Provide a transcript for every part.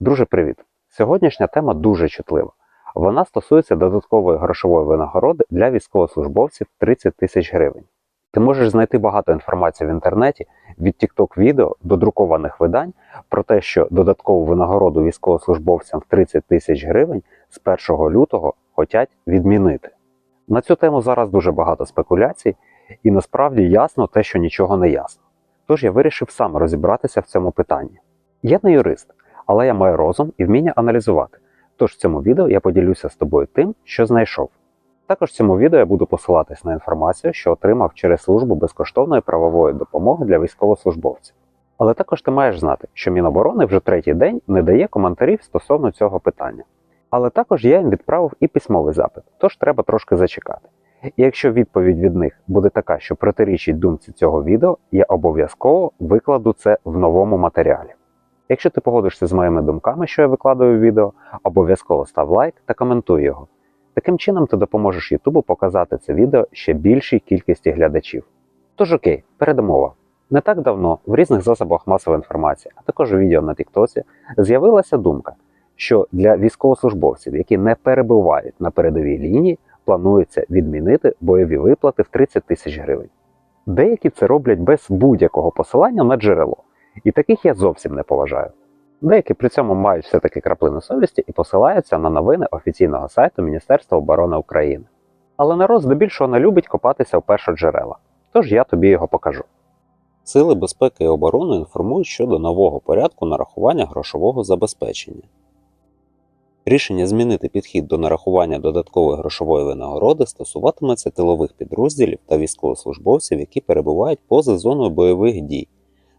Друже, привіт! Сьогоднішня тема дуже чутлива. Вона стосується додаткової грошової винагороди для військовослужбовців 30 тисяч гривень. Ти можеш знайти багато інформації в інтернеті від TikTok відео до друкованих видань про те, що додаткову винагороду військовослужбовцям в 30 тисяч гривень з 1 лютого хочуть відмінити. На цю тему зараз дуже багато спекуляцій, і насправді ясно те, що нічого не ясно. Тож я вирішив сам розібратися в цьому питанні. Я не юрист, але я маю розум і вміння аналізувати. Тож в цьому відео я поділюся з тобою тим, що знайшов. Також в цьому відео я буду посилатись на інформацію, що отримав через службу безкоштовної правової допомоги для військовослужбовців. Але також ти маєш знати, що Міноборони вже третій день не дає коментарів стосовно цього питання. Але також я їм відправив і письмовий запит, тож треба трошки зачекати. І якщо відповідь від них буде така, що протирічить думці цього відео, я обов'язково викладу це в новому матеріалі. Якщо ти погодишся з моїми думками, що я викладаю в відео, обов'язково став лайк та коментуй його. Таким чином ти допоможеш Ютубу показати це відео ще більшій кількості глядачів. Тож окей, передмова. Не так давно в різних засобах масової інформації, а також у відео на Тіктосі, з'явилася думка, що для військовослужбовців, які не перебувають на передовій лінії, планується відмінити бойові виплати в 30 тисяч гривень. Деякі це роблять без будь-якого посилання на джерело, і таких я зовсім не поважаю. Деякі при цьому мають все-таки краплину совісті і посилаються на новини офіційного сайту Міністерства оборони України. Але народ здебільшого не любить копатися в першоджерела, тож я тобі його покажу. Сили безпеки і оборони інформують щодо нового порядку нарахування грошового забезпечення. Рішення змінити підхід до нарахування додаткової грошової винагороди стосуватиметься тилових підрозділів та військовослужбовців, які перебувають поза зоною бойових дій,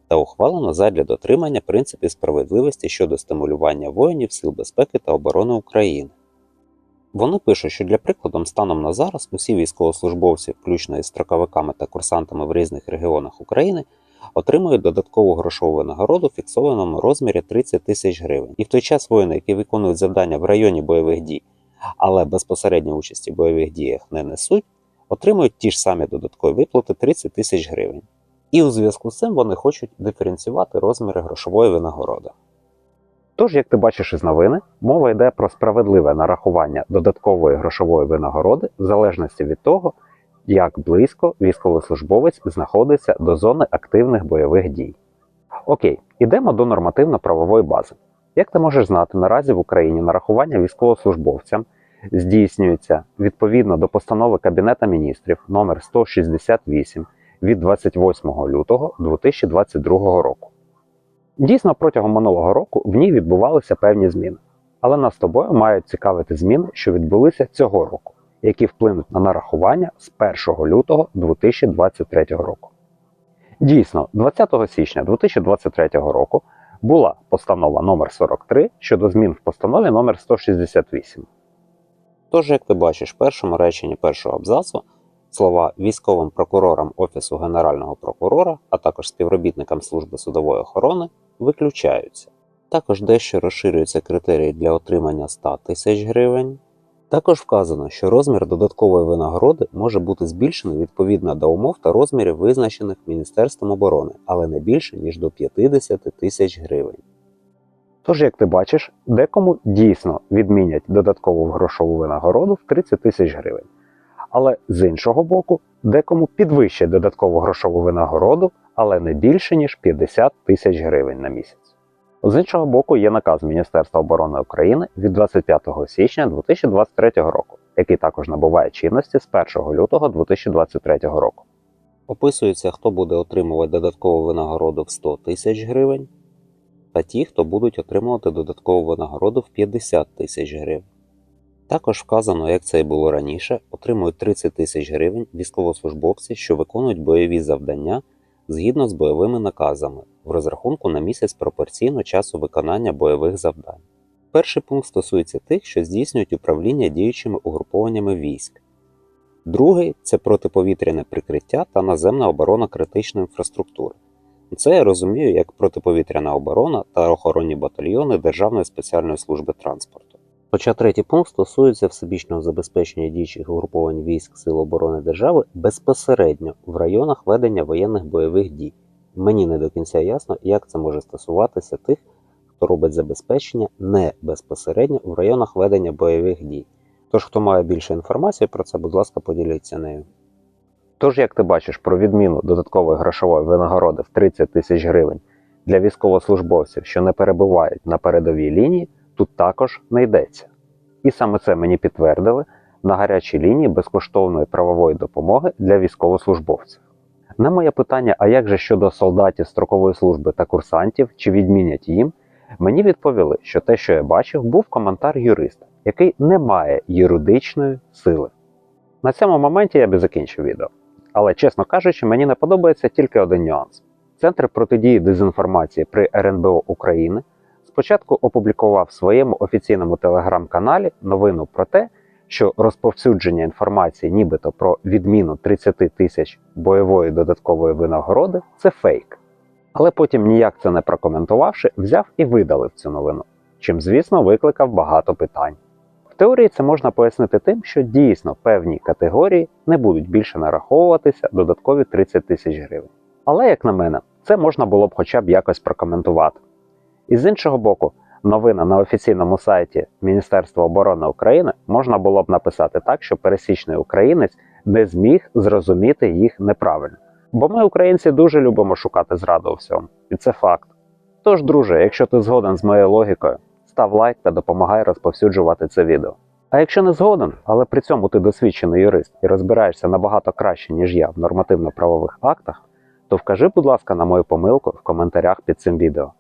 та ухвалено задля дотримання принципів справедливості щодо стимулювання воїнів Сил безпеки та оборони України. Вони пишуть, що для прикладу, станом на зараз усі військовослужбовці, включно із строковиками та курсантами в різних регіонах України, отримують додаткову грошову винагороду в фіксованому розмірі 30 тисяч гривень. І в той час воїни, які виконують завдання в районі бойових дій, але безпосередньо участі в бойових діях не несуть, отримують ті ж самі додаткові виплати 30 тисяч гривень. І у зв'язку з цим вони хочуть диференціювати розміри грошової винагороди. Тож, як ти бачиш із новини, мова йде про справедливе нарахування додаткової грошової винагороди в залежності від того, як близько військовослужбовець знаходиться до зони активних бойових дій. Окей, ідемо до нормативно-правової бази. Як ти можеш знати, наразі в Україні нарахування військовослужбовцям здійснюється відповідно до постанови Кабінета міністрів номер 168 від 28 лютого 2022 року. Дійсно, протягом минулого року в ній відбувалися певні зміни. Але нас тобою мають цікавити зміни, що відбулися цього року, які вплинуть на нарахування з 1 лютого 2023 року. Дійсно, 20 січня 2023 року була постанова номер 43 щодо змін в постанові номер 168. Тож, як ти бачиш, в першому реченні першого абзацу слова військовим прокурорам Офісу Генерального прокурора, а також співробітникам служби судової охорони виключаються. Також дещо розширюються критерії для отримання 100 тисяч гривень. Також вказано, що розмір додаткової винагороди може бути збільшений відповідно до умов та розмірів, визначених Міністерством оборони, але не більше, ніж до 50 тисяч гривень. Тож, як ти бачиш, декому дійсно відмінять додаткову грошову винагороду в 30 тисяч гривень. Але з іншого боку, декому підвищать додаткову грошову винагороду, але не більше ніж 50 тисяч гривень на місяць. З іншого боку, є наказ Міністерства оборони України від 25 січня 2023 року, який також набуває чинності з 1 лютого 2023 року. Описується, хто буде отримувати додаткову винагороду в 100 тисяч гривень, та ті, хто будуть отримувати додаткову винагороду в 50 тисяч гривень. Також вказано, як це і було раніше, отримують 30 тисяч гривень військовослужбовці, що виконують бойові завдання згідно з бойовими наказами в розрахунку на місяць пропорційно часу виконання бойових завдань. Перший пункт стосується тих, що здійснюють управління діючими угрупованнями військ. Другий це протиповітряне прикриття та наземна оборона критичної інфраструктури. Це я розумію як протиповітряна оборона та охоронні батальйони Державної спеціальної служби транспорту. Хоча третій пункт стосується всебічного забезпечення діючих угруповань військ Сил оборони держави безпосередньо в районах ведення воєнних бойових дій. Мені не до кінця ясно, як це може стосуватися тих, хто робить забезпечення не безпосередньо в районах ведення бойових дій. Тож, хто має більше інформації про це, будь ласка, поділіться нею. Тож, як ти бачиш, про відміну додаткової грошової винагороди в 30 тисяч гривень для військовослужбовців, що не перебувають на передовій лінії, тут також не йдеться. І саме це мені підтвердили на гарячій лінії безкоштовної правової допомоги для військовослужбовців. На моє питання, а як же щодо солдатів строкової служби та курсантів, чи відмінять їм, мені відповіли, що те, що я бачив, був коментар юриста, який не має юридичної сили. На цьому моменті я би закінчив відео. Але, чесно кажучи, мені не подобається тільки один нюанс. Центр протидії дезінформації при РНБО України спочатку опублікував в своєму офіційному телеграм-каналі новину про те, що розповсюдження інформації, нібито про відміну 30 тисяч бойової додаткової винагороди, це фейк. Але потім, ніяк це не прокоментувавши, взяв і видалив цю новину, чим, звісно, викликав багато питань. В теорії це можна пояснити тим, що дійсно певні категорії не будуть більше нараховуватися додаткові 30 тисяч гривень. Але, як на мене, це можна було б хоча б якось прокоментувати. І з іншого боку, новина на офіційному сайті Міністерства оборони України можна було б написати так, що пересічний українець не зміг зрозуміти їх неправильно. Бо ми, українці, дуже любимо шукати зраду у всьому, і це факт. Тож, друже, якщо ти згоден з моєю логікою, став лайк та допомагай розповсюджувати це відео. А якщо не згоден, але при цьому ти досвідчений юрист і розбираєшся набагато краще, ніж я в нормативно-правових актах, то вкажи, будь ласка, на мою помилку в коментарях під цим відео.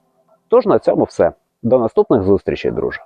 Тож на цьому все. До наступних зустрічей, друже.